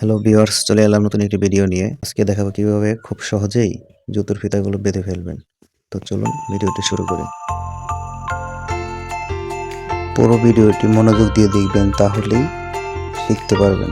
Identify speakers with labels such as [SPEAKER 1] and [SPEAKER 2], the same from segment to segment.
[SPEAKER 1] Hello বিওয়ার্স চলে এলাম নতুন একটি ভিডিও নিয়ে। আজকে দেখাবো কীভাবে খুব সহজেই জুতোর ফিতাগুলো বেঁধে ফেলবেন। তো চলুন ভিডিওটি শুরু করি। পুরো ভিডিওটি মনোযোগ দিয়ে দেখবেন, তাহলেই শিখতে পারবেন।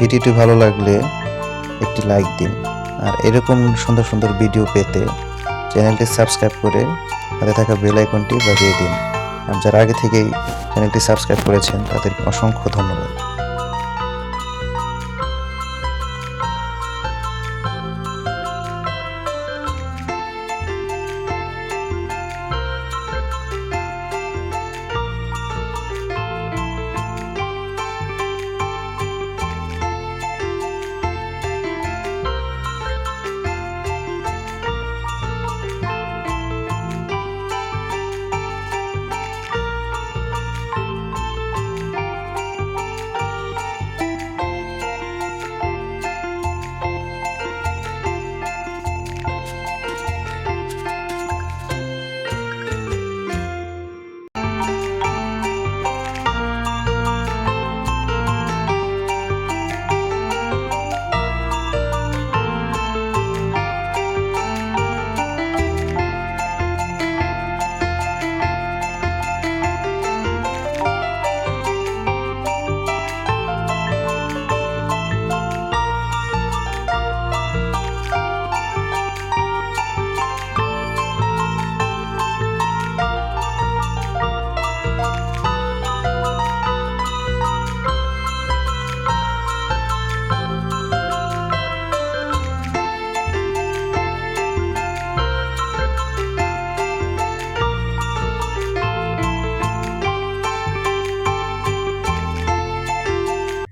[SPEAKER 1] ভিডিওটি ভালো লাগলে একটি লাইক দিন। আর এরকম সুন্দর সুন্দর ভিডিও পেতে চ্যানেলটি সাবস্ক্রাইব করে হাতে থাকা বেল আইকনটি বাজিয়ে দিন। আর যারা আগে থেকেই চ্যানেলটি সাবস্ক্রাইব করেছেন তাদের অসংখ্য ধন্যবাদ।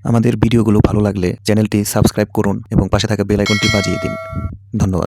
[SPEAKER 1] আমাদের ভিডিওগুলো ভালো লাগলে চ্যানেলটি সাবস্ক্রাইব করুন এবং পাশে থাকা বেল আইকনটি বাজিয়ে দিন। ধন্যবাদ।